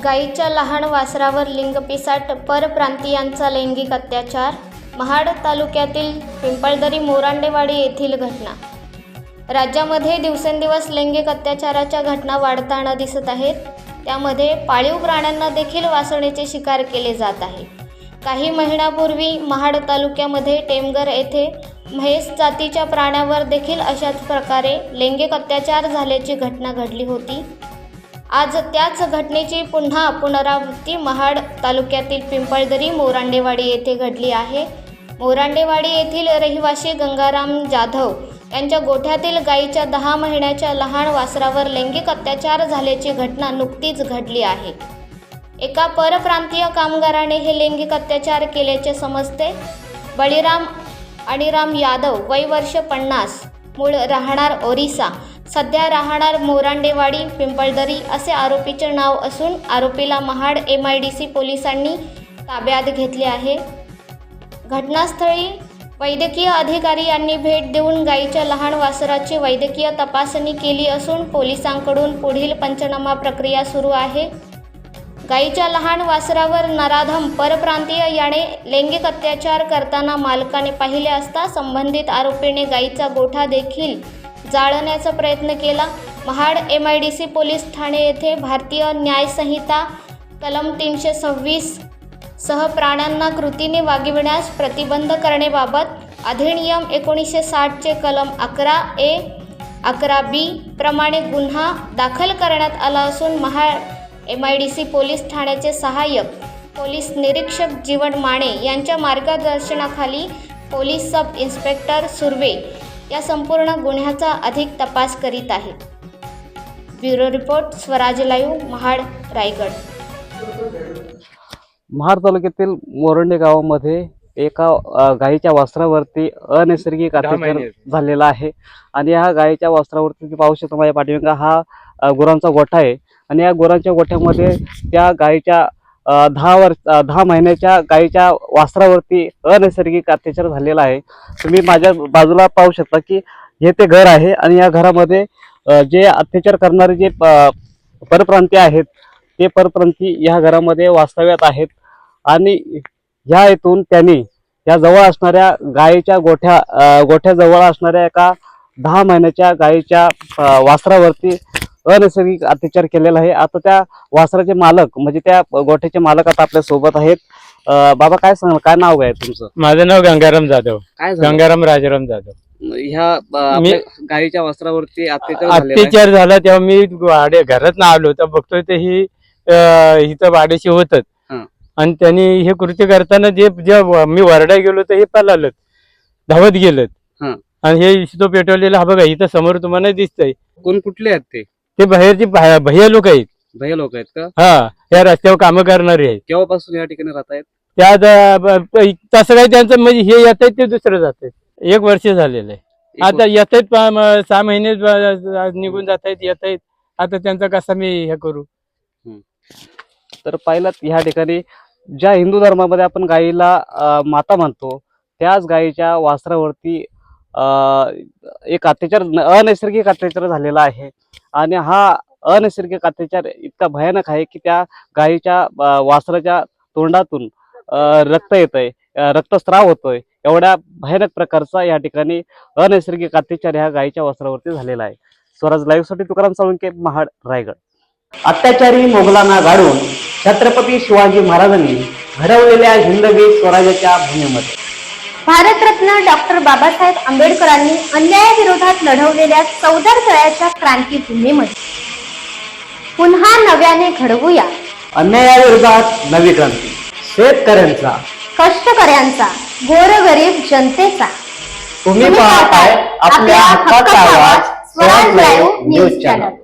गायीच्या लहान वासरावर लिंगपिसाट परप्रांतीयांचा लैंगिक अत्याचार महाड तालुक्यातील पिंपळदरी मोरांडेवाडी येथील घटना. राज्यामध्ये दिवसेंदिवस लैंगिक अत्याचाराच्या घटना वाढताना दिसत आहेत. त्यामध्ये पाळीव प्राण्यांना देखील वासण्याचे शिकार केले जात आहे. काही महिन्यापूर्वी महाड तालुक्यामध्ये टेमगर येथे म्हैस जातीच्या प्राण्यावर देखील अशाच प्रकारे लैंगिक अत्याचार झाल्याची घटना घडली होती. आज त्याच घटनेची पुन्हा पुनरावृत्ती महाड तालुक्यातील पिंपळदरी मोरांडेवाडी येथे घडली आहे. मोरांडेवाडी येथील रहिवासी गंगाराम जाधव यांच्या गोठ्यातील गायीच्या दहा महिन्याच्या लहान वासरावर लैंगिक अत्याचार झाल्याची घटना नुकतीच घडली आहे. एका परप्रांतीय कामगाराने हे लैंगिक अत्याचार केल्याचे समजते. बळीराम अणिराम यादव वय वर्ष पन्नास मूळ राहणार ओरिसा सध्या राहणार मोरांडेवाडी पिंपळदरी असे आरोपीचे नाव असून आरोपीला Mahad M I D C पोलिसांनी ताब्यात घेतले आहे. घटनास्थळी वैद्यकीय अधिकारी यांनी भेट देऊन गायीच्या लहान वासराची वैद्यकीय तपासणी केली असून पोलिसांकडून पुढील पंचनामा प्रक्रिया सुरू आहे. गायीच्या लहान वासरावर नराधम परप्रांतीय याने लैंगिक अत्याचार करताना मालकाने पाहिले असता संबंधित आरोपीने गायीचा गोठा देखील जाळण्याचा प्रयत्न केला. Mahad M I D C police Thane येथे भारतीय न्यायसंहिता कलम तीनशे सव्वीस सह प्राण्यांना कृतीने वागविण्यास प्रतिबंध करण्याबाबत अधिनियम एकोणीसशे साठचे कलम अकरा ए अकरा बी प्रमाणे गुन्हा दाखल करण्यात आला असून Mahad M I D C police ठाण्याचे सहाय्यक पोलीस निरीक्षक जीवन माने यांच्या मार्गदर्शनाखाली पोलीस सब इन्स्पेक्टर सुर्वे या संपूर्ण गुन्ह्याचा अधिक तपास करीत आहेत bureau report Swaraj live Mahad Raigad. Mahad तालुक्यातील मोरंडे गावामध्ये एका गायीच्या वासरावरती अनैसर्गिक अत्याचार. झालेला आहे आणि ह्या गायीच्या वासरावरती तुम्ही पाहू शकता माझ्या पाठीमागे हा गुरांचा गोठा आहे. आणि या गुरांच्या गोठ्यामध्ये त्या गायीच्या दहा वर्ष दहा महिन्याच्या गायीच्या वासरावरती अनैसर्गिक अत्याचार झालेला आहे. तुम्ही माझ्या बाजूला पाहू शकता की हे ते घर आहे आणि या घरामध्ये जे अत्याचार करणारे जे प- परप्रांतीय आहेत ते परप्रांती या घरामध्ये वास्तव्यात आहेत. आणि ह्या येथून त्यांनी या जवळ असणाऱ्या गायीच्या गोठ्या गोठ्याजवळ असणाऱ्या एका दहा महिन्याच्या गायीच्या वासरावरती अनैसर्गिक अत्याचार केलेला आहे. आता त्या वासराचे मालक म्हणजे त्या गोठ्याचे मालक आता आपल्यासोबत आहेत. बाबा काय सांग काय नाव आहे तुमचं? माझं नाव गंगाराम जाधव. काय गंगाराम राजाराम जाधव. ह्या अ, आपल्या गायीच्या वासरावरती अत्याचार झालेला आहे. अत्याचार झाला तेव्हा मी वाडे घरात ना आलो तर बघतोय ते ही अं, इथं वाड्याशी होतच हं. आणि त्यांनी हे कृत्य करताना जे जे व- मी वरडा गेलो तर हे पळालं. धावत गेलं. हं. आणि हे इस्तो पेटवलेलं हा बघा इथं समोर तुम्हाला दिसतंय. कोण कुठले आहेत ते? ते बाहेरची भैया लोक आहेत. भैया लोक आहेत का? हा या रस्त्यावर कामं करणारे आहेत. केव्हापासून या ठिकाणी राहत आहेत? त्या आता ब- ब- तसं काही त्यांचं म्हणजे हे येत ते दुसरं जात एक वर्ष झालेलं आहे. आता येत आहेत सहा महिने ब- निघून जात आहेत येत आहेत. आता त्यांचा कसा मी हे करू? तर पाहिलं ह्या ठिकाणी ज्या हिंदू धर्मामध्ये आपण गायीला अ, माता म्हणतो त्याच गायीच्या वासरावरती एक अत्याचार अनैसर्गिक अत्याचार झालेला आहे. आणि हा अनैसर्गिक अत्याचार इतका भयानक आहे की त्या गायीच्या वासराच्या तोंडातून रक्त येत आहे रक्तस्राव होतोय. एवढ्या भयानक प्रकारचा या ठिकाणी अनैसर्गिक अत्याचार ह्या गायीच्या वासरावरती झालेला आहे. स्वराज लाईव्हसाठी तुकाराम साळुंके महाड रायगड. अत्याचारी मोगलांना गाडून छत्रपती शिवाजी महाराजांनी घडवलेल्या हिंदवी स्वराज्याच्या भूमीमध्ये. भारतरत्न डॉक्टर बाबासाहेब आंबेडकरांनी अन्यायाविरोधात लढवलेल्या चौदार तळ्याच्या क्रांतीभूमीमध्ये पुन्हा नव्याने घडवूया. अन्यायाविरोधात नवी क्रांती. शेतकऱ्यांचा. कष्टकऱ्यांचा गोरगरीब जनतेचा. तुम्ही पाहताय आपल्या हक्काचा आवाज स्वराज लाईव्ह न्यूज चॅनल.